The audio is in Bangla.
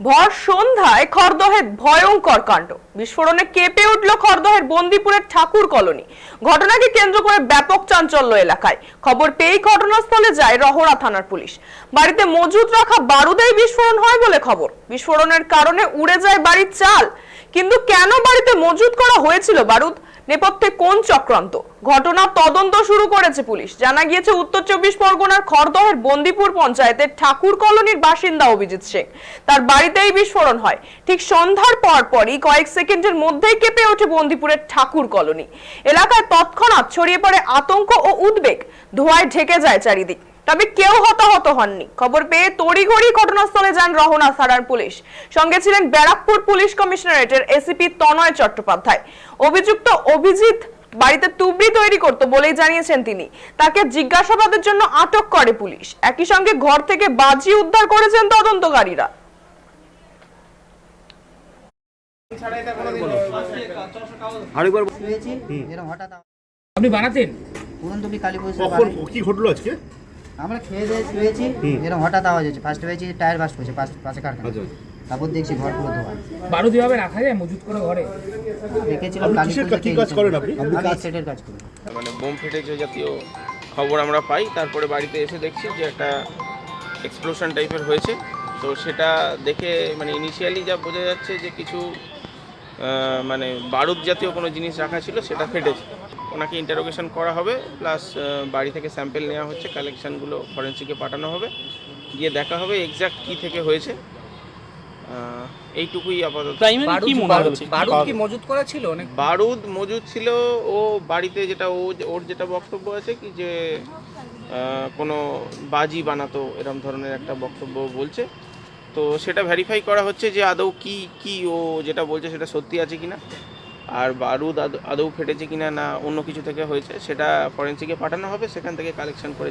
ভর সন্ধ্যায় খরদহের ভয়ঙ্কর কাণ্ড। বিস্ফোরণে কেঁপে উঠল খরদহের বন্দিপুরের ঠাকুর কলোনি। ঘটনাকে কেন্দ্র করে ব্যাপক চাঞ্চল্য এলাকায়। খবর পেয়েই ঘটনাস্থলে যায় রহরা থানার পুলিশ। বাড়িতে মজুদ রাখা বারুদেই বিস্ফোরণ হয় বলে খবর। বিস্ফোরণের কারণে উড়ে যায় বাড়ির চাল। কিন্তু কেন বাড়িতে মজুদ করা হয়েছিল বারুদ? নেপথ্যে কোন চক্রান্ত? ঘটনার তদন্ত শুরু করেছে পুলিশ। জানা গিয়েছে, উত্তর চব্বিশ পরগনার খড়দহের বন্দিপুর পঞ্চায়েতের ঠাকুর কলোনির বাসিন্দা অভিজিৎ শেখ তার বাড়িতেই বিস্ফোরণ হয়। ঠিক সন্ধ্যার পর পরই কয়েক সেকেন্ডের মধ্যেই কেঁপে ওঠে বন্দিপুরের ঠাকুর কলোনি। এলাকায় তৎক্ষণাৎ ছড়িয়ে পড়ে আতঙ্ক ও উদ্বেগ। ধোঁয়ায় ঢেকে যায় চারিদিক। তবে কেউ হতাহত হননি। খবর পেয়ে তড়িঘড়ি ঘটনাস্থলে যান রহনা থানার পুলিশ। সঙ্গে ছিলেন ব্যারাকপুর পুলিশ কমিশনারেটের এসিপি তনয় চট্টোপাধ্যায়। অভিযুক্ত অভিজিৎ বাড়িতে তুবড়ি তৈরি করত বলেই জানিয়েছেন তিনি। তাকে জিজ্ঞাসাবাদের জন্য আটক করে পুলিশ। একই সঙ্গে ঘর থেকে বাজি উদ্ধার করেছেন তদন্তকারীরা। আপনি বানাতেন? কালী পুজো কি ঘটলো আজকে? আমরা খেয়ে দিয়ে শুয়েছি এরকম হঠাৎ আওয়াজ হচ্ছে। ফার্স্ট হয়েছি টায়ার বাস্ট করছে পাশে কারখানা। আচ্ছা আচ্ছা। তারপর দেখছি ঘর পুরো ধোয়া। বারুদ এভাবে রাখা যায় মজুত করে ঘরে। দেখেছিলাম আপনি কালী কিসের পুজোতে কি কাজ করেন আপনি? আমি সেটের কাজ করি। মানে বোম ফেটেছে জাতীয় খবর আমরা পাই। তারপরে বাড়িতে এসে দেখছি যে একটা এক্সপ্লোশন টাইপের হয়েছে। তো সেটা দেখে মানে ইনিশিয়ালি যা বোঝা যাচ্ছে যে কিছু মানে বারুদ জাতীয় কোনো জিনিস রাখা ছিল সেটা ফেটেছে। ওনাকে ইন্টারোগেশন করা হবে প্লাস বাড়ি থেকে স্যাম্পেল নেওয়া হচ্ছে কালেকশানগুলো ফরেন্সিকে পাঠানো হবে। গিয়ে দেখা হবে এক্স্যাক্ট কী থেকে হয়েছে। আহ, এইটুকুই আপাতত। কি মনে হচ্ছে বারুদ? কি মজুত করা ছিল? অনেক বারুদ মজুদ ছিল ও বাড়িতে যেটা ও ওর যেটা বক্তব্য আছে কি যে কোনো বাজি বানাতো এরম ধরনের একটা বক্তব্য বলছে। তো সেটা ভেরিফাই করা হচ্ছে যে আদৌ কি কি ও যেটা বলছে সেটা সত্যি আছে কিনা, আর বারুদ আদ- ফেটেছে কিনা না অন্য কিছু থেকে হয়েছে, সেটা ফরেন্সিকে পাঠানো হবে, সেখান থেকে কালেকশন করে